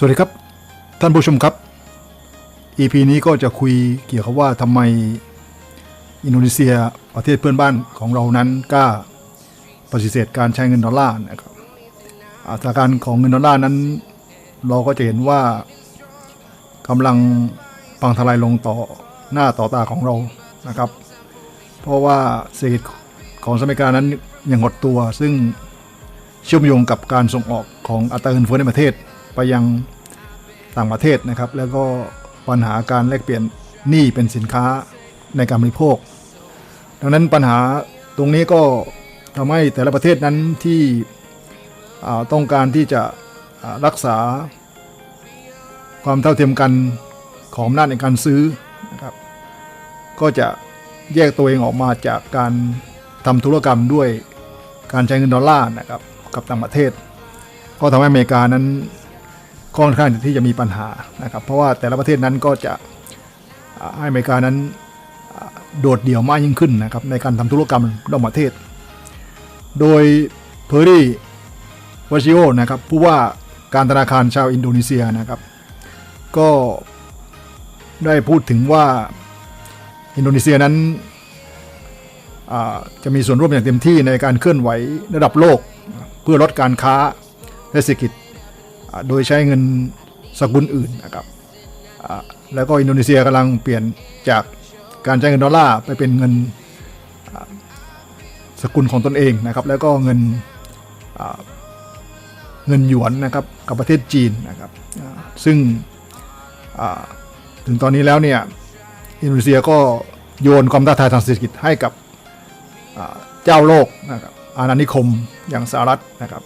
สวัสดีครับ ท่านผู้ชมครับ EP นี้ก็จะคุยเกี่ยวกับว่าทำไมอินโดนีเซียประเทศเพื่อนบ้านของเรานั้นกล้าปฏิเสธการใช้เงินดอลลาร์นะครับอัตราการของเงินดอลลาร์นั้น เราก็จะเห็นว่ากำลังพังทลายลงต่อหน้าต่อตาของเรานะครับ เพราะว่าเศรษฐกิจของสหรัฐอเมริกานั้นยังหดตัวซึ่งเชื่อมโยงกับการส่งออกของอัตราเงินเฟ้อในประเทศ ไปยังต่างประเทศนะครับ แล้วก็ปัญหาการแลกเปลี่ยนหนี้เป็นสินค้าในการบริโภค ดังนั้นปัญหาตรงนี้ก็ทำให้แต่ละประเทศนั้นที่ต้องการที่จะรักษาความเท่าเทียมกันของอำนาจในการซื้อนะครับ ก็จะแยกตัวเองออกมาจากการทำธุรกรรมด้วยการใช้เงินดอลลาร์นะครับกับต่างประเทศ ก็ทำให้อเมริกานั้น ค่อนข้างที่จะมีปัญหานะครับ เพราะว่าแต่ละประเทศนั้นก็จะให้อเมริกานั้นโดดเดี่ยวมากยิ่งขึ้นนะครับในการทำธุรกรรมระหว่างประเทศ โดยเพอร์รี่วาชิโอนะครับผู้ว่าการธนาคารชาวอินโดนีเซียนะครับ ก็ได้พูดถึงว่าอินโดนีเซียนั้นจะมีส่วนร่วมอย่างเต็มที่ในการเคลื่อนไหวระดับโลก เพื่อลดการค้าและเศรษฐกิจ โดยใช้เงินสกุลอื่นนะครับแล้วก็อินโดนีเซียกำลังเปลี่ยนจากการใช้เงินดอลลาร์ไปเป็นเงินสกุลของตนเองนะครับ แล้วก็เงินเงินหยวนนะครับกับประเทศจีนนะครับ ซึ่งถึงตอนนี้แล้วเนี่ยอินโดนีเซียก็โยนความท้าทายทางเศรษฐกิจให้กับเจ้าโลกนะครับอาณานิคมอย่างสหรัฐนะครับ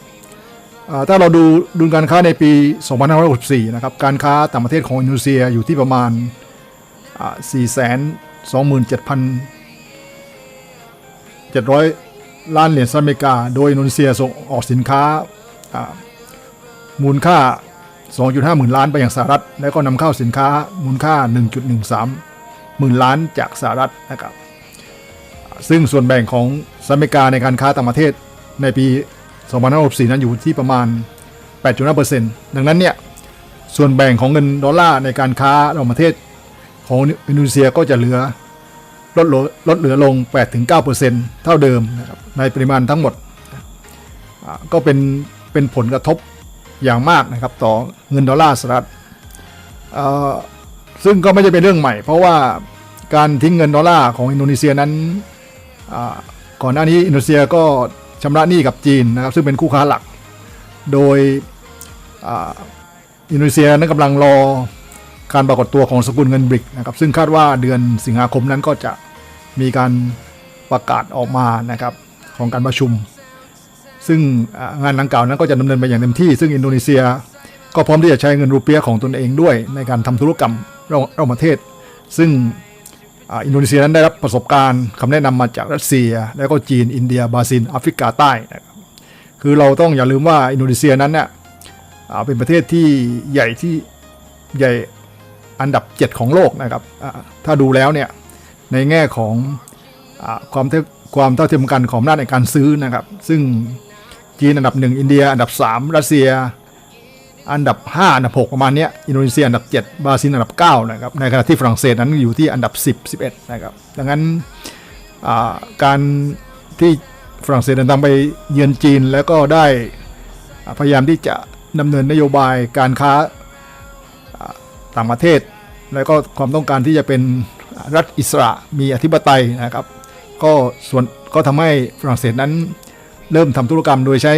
ถ้าเราดูดุลการค้าในปี 2564 นะครับ การค้าต่างประเทศของอินโดนีเซียอยู่ที่ประมาณ 427,700 ล้านเหรียญสหรัฐอเมริกา โดยอินโดนีเซียส่งออกสินค้าอ่ามูลค่า 2.5 หมื่นล้านไปยังสหรัฐ แล้วก็นำเข้าสินค้ามูลค่า 1.13 หมื่นล้านจากสหรัฐนะครับ ซึ่งส่วนแบ่งของสหรัฐอเมริกาในการค้าต่างประเทศในปี 2564 นั้นอยู่ที่ประมาณ 8.5%ดังนั้นเนี่ย ส่วนแบ่งของเงินดอลลาร์ในการค้าระหว่างประเทศของอินโดนีเซียก็จะเหลือลดลดเหลือลง 8-9%เท่าเดิมนะครับในปริมาณทั้งหมด ก็เป็นเป็นผลกระทบอย่างมากนะครับต่อเงินดอลลาร์สหรัฐซึ่งก็ไม่ใช่เป็นเรื่องใหม่ เพราะว่าการทิ้งเงินดอลลาร์ของอินโดนีเซียนั้นก่อนหน้านี้อินโดนีเซียก็ ชำระหนี้กับจีนนะครับซึ่งเป็นคู่ค้าหลัก โดยอินโดนีเซียนั้นกำลังรอการปรากฏตัวของสกุลเงินบริกนะครับซึ่งคาดว่าเดือนสิงหาคมนั้นก็จะมีการประกาศออกมานะครับของการประชุม ซึ่งงานดังกล่าวนั้นก็จะดำเนินไปอย่างเต็มที่ ซึ่งอินโดนีเซียก็พร้อมที่จะใช้เงินรูเปียของตนเองด้วยในการทำธุรกรรมระหว่างประเทศ ซึ่ง อินโดนีเซียนั้นได้รับประสบการณ์คำแนะนำมาจากรัสเซีย แล้วก็จีนอินเดียบราซิลแอฟริกาใต้นะครับคือเราต้องอย่าลืมว่าอินโดนีเซียนั้นเนี่ยเป็นประเทศที่ใหญ่ที่ใหญ่อันดับ 7 ของโลกนะครับถ้าดูแล้วเนี่ยในแง่ของอความเท่าความเท่าเทียมกันของอำนาจในการซื้อนะครับ ซึ่งจีนอันดับ 1 อินเดีย อันดับ 3 รัสเซีย อันดับ 5 อันดับ 6 ประมาณนี้อินโดนีเซียอันดับ 7 บราซิลอันดับ9นะครับในขณะที่ฝรั่งเศสนั้นอยู่ที่อันดับ 10 11นะครับดังนั้นาการที่ฝรั่งเศสเดินทางไปเยือนจีนแล้วก็ได้พยายามที่จะดำเนินนโยบายการค้าาต่างประเทศ แล้วก็ความต้องการที่จะเป็นรัฐอิสระมีอธิปไตยนะครับ ก็ส่วนก็ทำให้ฝรั่งเศสนั้นเริ่มทำธุรกรรมโดยใช้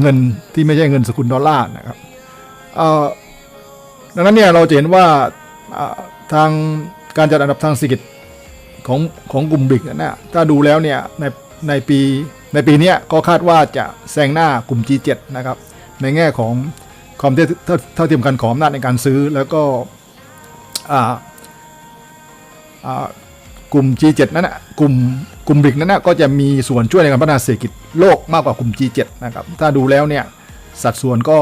เงินที่ไม่ใช่เงินสกุลดอลลาร์นะครับ ดังนั้นเนี่ยเราจะเห็นว่าทางการจัดอันดับทางเศรษฐกิจของของกลุ่มบริกนั้นนะถ้าดูแล้วเนี่ยในในปีในปีนี้ก็คาดว่าจะแซงหน้ากลุ่ม G7 นะครับ ในแง่ของความเท่าเท่าเทียมกันของอำนาจในการซื้อแล้วก็กลุ่ม G7 นั้นนะกลุ่มกลุ่มบริกนั้นนะก็จะมีส่วนช่วยในการพัฒนาเศรษฐกิจโลกมากกว่ากลุ่ม G7 นะครับ ถ้าดูแล้วเนี่ยสัดส่วนก็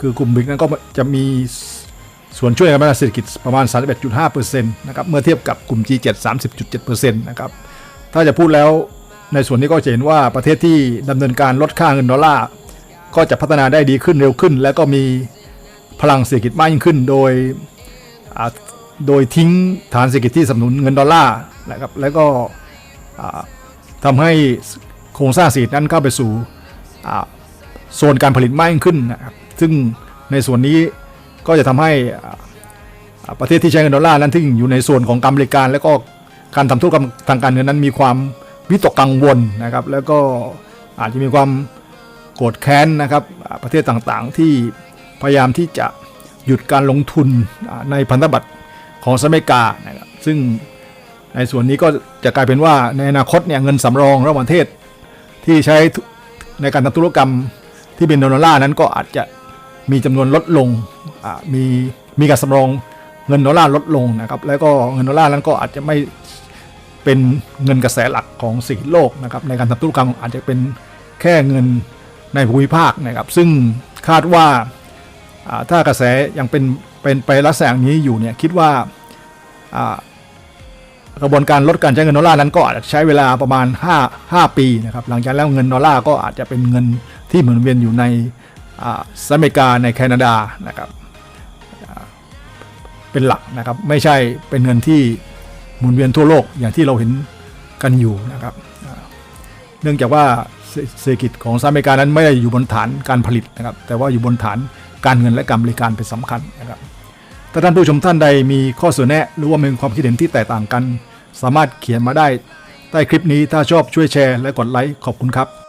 คือกลุ่มบริกนั้นก็จะมีส่วนช่วยการพัฒนาเศรษฐกิจประมาณ 31.5%นะครับเมื่อเทียบกับกลุ่ม G7 30.7%นะครับถ้าจะพูดแล้วในส่วนนี้ก็จะเห็นว่าประเทศที่ดำเนินการลดค่าเงินดอลลาร์ก็จะพัฒนาได้ดีขึ้นเร็วขึ้น แล้วก็มีพลังเศรษฐกิจมากยิ่งขึ้น โดยโดยทิ้งฐานเศรษฐกิจที่สนับสนุนเงินดอลลาร์นะครับแล้วก็อ่าทำให้โครงสร้างเศรษฐกิจนั้นเข้าไปสู่โซนการผลิตมากยิ่งขึ้นนะครับ ซึ่งในส่วนนี้ก็จะทำให้ประเทศที่ใช้เงินดอลลาร์นั้นที่อยู่ในส่วนของการบริการ และก็การทำธุรกรรมทางการเงินนั้นมีความวิตกกังวลนะครับ แล้วก็อาจจะมีความโกรธแค้นนะครับ ประเทศต่างๆที่พยายามที่จะหยุดการลงทุนในพันธบัตรของสหรัฐอเมริกานะครับซึ่งในส่วนนี้ก็จะกลายเป็นว่าในอนาคตเนี่ยเงินสำรองระหว่างประเทศที่ใช้ในการทำธุรกรรมที่เป็นดอลลาร์นั้นก็อาจจะ มีจำนวนลดลงมีมีการสำรองเงินดอลลาร์ลดลงนะครับ แล้วก็เงินดอลลาร์นั้นก็อาจจะไม่เป็นเงินกระแสหลักของเศรษฐกิจโลกนะครับ ในการทำธุรกรรมอาจจะเป็นแค่เงินในภูมิภาคนะครับ ซึ่งคาดว่าถ้ากระแสยังเป็นเป็นไปลักษณะนี้อยู่เนี่ยคิดว่ากระบวนการลดการใช้เงินดอลลาร์นั้นก็อาจจะใช้เวลาประมาณ 5 5 ปีนะครับ หลังจากแล้วเงินดอลลาร์ก็อาจจะเป็นเงินที่หมุนเวียนอยู่ใน สหรัฐอเมริกาในแคนาดานะครับเป็นหลักนะครับไม่ใช่เป็นเงินที่หมุนเวียนทั่วโลกอย่างที่เราเห็นกันอยู่นะครับเนื่องจากว่าเศรษฐกิจของสหรัฐอเมริกานั้นไม่ได้อยู่บนฐานการผลิตนะครับแต่ว่าอยู่บนฐานการเงินและการบริการเป็นสำคัญนะครับถ้าท่านผู้ชมท่านใดมีข้อเสนอแนะ หรือว่ามีความคิดเห็นที่แตกต่างกัน สามารถเขียนมาได้ใต้คลิปนี้ถ้าชอบช่วยแชร์และกดไลค์ขอบคุณครับ